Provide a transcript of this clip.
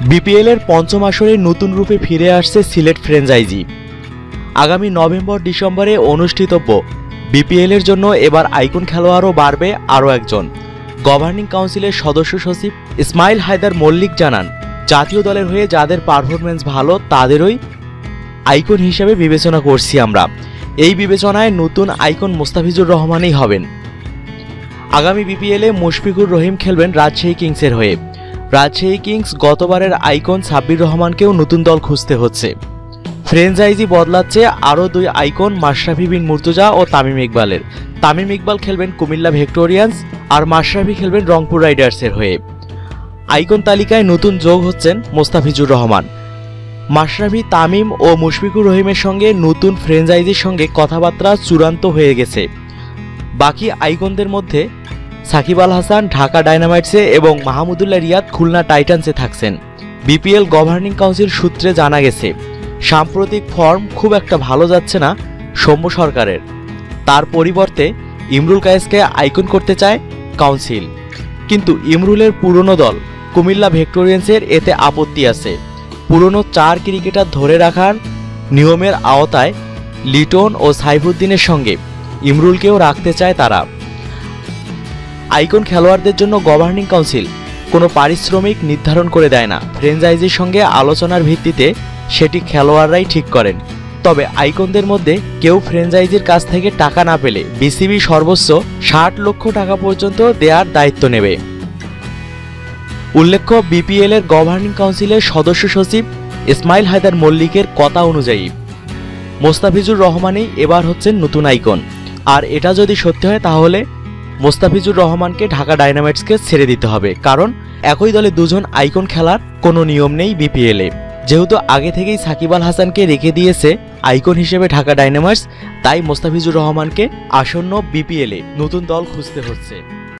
BPL এর পঞ্চম আসরে নতুন রূপে ফিরে আসছে সিলেট ফ্র্যাঞ্চাইজি। আগামী নভেম্বর, ডিসেম্বরে অনুষ্ঠিতব্য। বিপিএল এর জন্য এবার আইকন খেলোয়াড়ও বাড়বে আরও একজন। গভর্নিং কাউন্সিলের সদস্য সচিব ইসমাইল হায়দার মল্লিক জানান, জাতীয় দলের হয়ে যাদের পারফরমেন্স ভালো, তাদেরই আইকন হিসেবে বিবেচনা করছি আমরা। এই বিবেচনায় নতুন আইকন মোস্তাফিজুর রহমানই হবেন। আগামী বিপিএলে মুশফিকুর রহিম খেলবেন রাজশাহী কিংসের হয়ে। রাজশাহী কিংস গতবারের আইকন সাব্বির রহমানকেও নতুন দল খুঁজতে হচ্ছে। ফ্রেঞ্চাইজি বদলাচ্ছে আরও দুই আইকন মাশরাফি বিন মুর্তুজা ও তামিম ইকবালের। তামিম ইকবাল খেলবেন কুমিল্লা ভিক্টোরিয়ান্স আর মাশরাফি খেলবেন রংপুর রাইডার্সের হয়ে। আইকন তালিকায় নতুন যোগ হচ্ছেন মোস্তাফিজুর রহমান। মাশরাফি, তামিম ও মুশফিকুর রহিমের সঙ্গে নতুন ফ্রেঞ্চাইজির সঙ্গে কথাবার্তা চূড়ান্ত হয়ে গেছে। বাকি আইকনদের মধ্যে সাকিব আল হাসান, ঢাকা ডায়নামাইটসে এবং মাহমুদুল্লাহ রিয়াদ খুলনা টাইটান্সে থাকছেন। বিপিএল গভর্নিং কাউন্সিল সূত্রে জানা গেছে, সাম্প্রতিক ফর্ম খুব একটা ভালো যাচ্ছে না সৌম্য সরকারের। তার পরিবর্তে ইমরুল কায়েসকে আইকন করতে চায় কাউন্সিল। কিন্তু ইমরুলের পুরনো দল কুমিল্লা ভিক্টোরিয়ান্সের এতে আপত্তি আছে। পুরনো চার ক্রিকেটার ধরে রাখার নিয়মের আওতায় লিটন ও সাইফুদ্দিনের সঙ্গে ইমরুলকেও রাখতে চায় তারা। আইকন খেলোয়াড়দের জন্য গভর্নিং কাউন্সিল কোনো পারিশ্রমিক নির্ধারণ করে দেয় না। ফ্রেঞ্চাইজির সঙ্গে আলোচনার ভিত্তিতে সেটি খেলোয়াড়রাই ঠিক করেন। তবে আইকনদের মধ্যে কেউ ফ্রেঞ্চাইজির কাছ থেকে টাকা না পেলে বিসিবি সর্বোচ্চ ষাট লক্ষ টাকা পর্যন্ত দেওয়ার দায়িত্ব নেবে। উল্লেখ্য বিপিএল এর গভর্নিং কাউন্সিলের সদস্য সচিব ইসমাইল হায়দার মল্লিকের কথা অনুযায়ী, মোস্তাফিজুর রহমানই এবার হচ্ছেন নতুন আইকন। আর এটা যদি সত্যি হয় তাহলে মোস্তাফিজুর রহমানকে ঢাকা ডায়নামাইটসকে ছেড়ে দিতে হবে, কারণ একই দলে দুজন আইকন খেলার কোনো নিয়ম নেই বিপিএলে। যেহেতু আগে থেকেই সাকিব আল হাসানকে রেখে দিয়েছে আইকন হিসেবে ঢাকা ডায়নামাইটস, তাই মোস্তাফিজুর রহমানকে আসন্ন বিপিএলে নতুন দল খুঁজতে হচ্ছে।